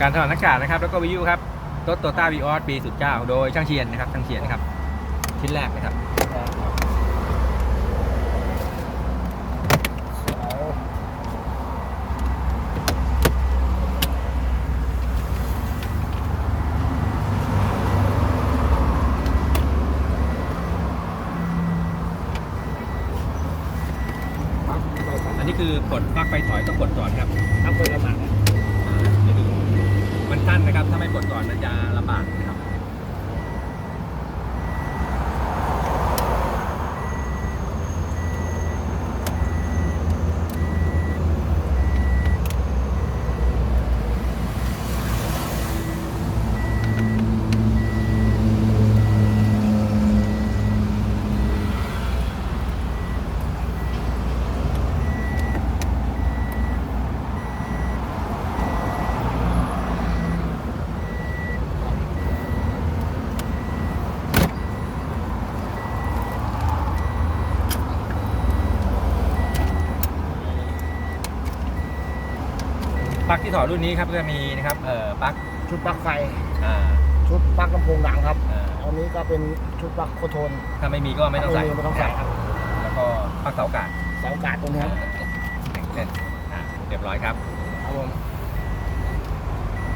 การถอดหน้ากากนะครับแล้วก็วิวครับรถโตต้าวีออสปี09โดยช่างเชียนนะครับช่างเชียนนะครับชิ้นแรกนะครับอันนี้คือปลดปลั๊กไฟถอยต้องปลดก่อนครับ ทำคนละหมาด อ่าเดี๋ยวดู มันสั้นนะครับ ถ้าไม่กดก่อนมันจะลำบากนะครับ ปลั๊กที่ถอดรุ่นนี้ครับก็จะมีนะครับเอ่อปลั๊กชุดปลั๊กไฟ อ่าชุดปลั๊กลำโพงหลังครับอ่าอันนี้ก็เป็นชุดปลั๊กโคโทนถ้าไม่มีก็ไม่ต้องใส่ไม่ต้องใส่ครับแล้วก็ปลั๊กเสาอากาศเสาอากาศตรงนี้ครับ หนึ่งเส้นอ่าเรียบร้อยครับ ครับผม